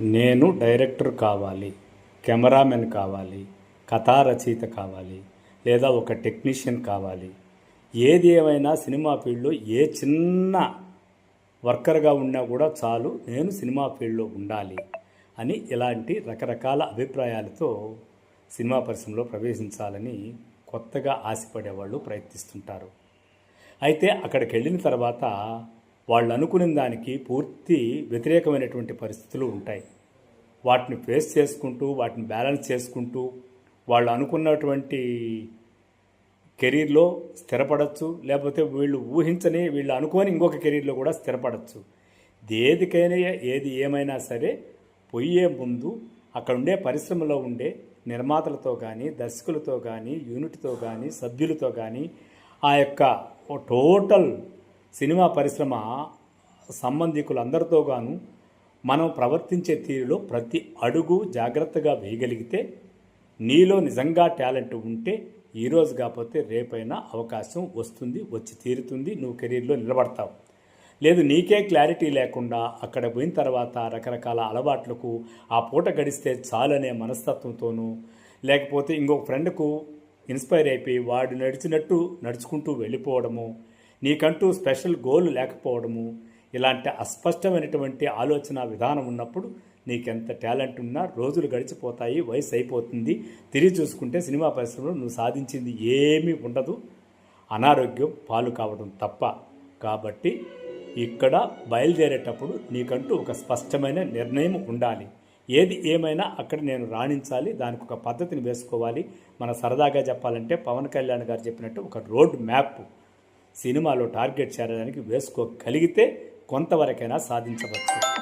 నేను డైరెక్టర్ కావాలి కెమెరామెన్ కావాలి కథా రచయిత కావాలి లేదా ఒక టెక్నీషియన్ కావాలి. ఏది ఏమైనా సినిమా ఫీల్డ్లో ఏ చిన్న వర్కర్గా ఉన్నా కూడా చాలు నేను సినిమా ఫీల్డ్లో ఉండాలి అని ఇలాంటి రకరకాల అభిప్రాయాలతో సినిమా పరిశ్రమలో ప్రవేశించాలని కొత్తగా ఆశపడేవాళ్ళు ప్రయత్నిస్తుంటారు. అయితే అక్కడికి వెళ్ళిన తర్వాత వాళ్ళు అనుకున్న దానికి పూర్తి వ్యతిరేకమైనటువంటి పరిస్థితులు ఉంటాయి. వాటిని ఫేస్ చేసుకుంటూ వాటిని బ్యాలెన్స్ చేసుకుంటూ వాళ్ళు అనుకున్నటువంటి కెరీర్లో స్థిరపడచ్చు లేకపోతే వీళ్ళు ఊహించని వీళ్ళు అనుకోని ఇంకొక కెరీర్లో కూడా స్థిరపడచ్చు. ఏదికైనా ఏది ఏమైనా సరే పోయే ముందు అక్కడ ఉండే పరిశ్రమలో ఉండే నిర్మాతలతో కానీ దర్శకులతో కానీ యూనిట్తో కానీ సభ్యులతో కానీ ఆ యొక్క టోటల్ సినిమా పరిశ్రమ సంబంధికులందరితో గాను మనం ప్రవర్తించే తీరులో ప్రతి అడుగు జాగ్రత్తగా వేయగలిగితే నీలో నిజంగా టాలెంట్ ఉంటే ఈరోజు కాకపోతే రేపైనా అవకాశం వస్తుంది వచ్చి తీరుతుంది నువ్వు కెరీర్లో నిలబడతావు. లేదు నీకే క్లారిటీ లేకుండా అక్కడ పోయిన తర్వాత రకరకాల అలవాట్లకు ఆ పూట గడిస్తే చాలనే మనస్తత్వంతోనూ లేకపోతే ఇంకొక ఫ్రెండ్కు ఇన్స్పైర్ అయిపోయి వాడు నడిచినట్టు నడుచుకుంటూ వెళ్ళిపోవడము నీకంటూ స్పెషల్ గోల్ లేకపోవడము ఇలాంటి అస్పష్టమైనటువంటి ఆలోచన విధానం ఉన్నప్పుడు నీకెంత టాలెంట్ ఉన్నా రోజులు గడిచిపోతాయి వయసు అయిపోతుంది. తిరిగి చూసుకుంటే సినిమా పరిశ్రమలో నువ్వు సాధించింది ఏమీ ఉండదు. అనారోగ్యం పాలు కావడం తప్ప. కాబట్టి ఇక్కడ బయలుదేరేటప్పుడు నీకంటూ ఒక స్పష్టమైన నిర్ణయం ఉండాలి. ఏది ఏమైనా అక్కడ నేను రాణించాలి దానికి ఒక పద్ధతిని వేసుకోవాలి. మన సరదాగా చెప్పాలంటే పవన్ కళ్యాణ్ గారు చెప్పినట్టు ఒక రోడ్ మ్యాప్ సినిమాలో టార్గెట్ చేరడానికి వేసుకోగలిగితే కొంతవరకైనా సాధించవచ్చు.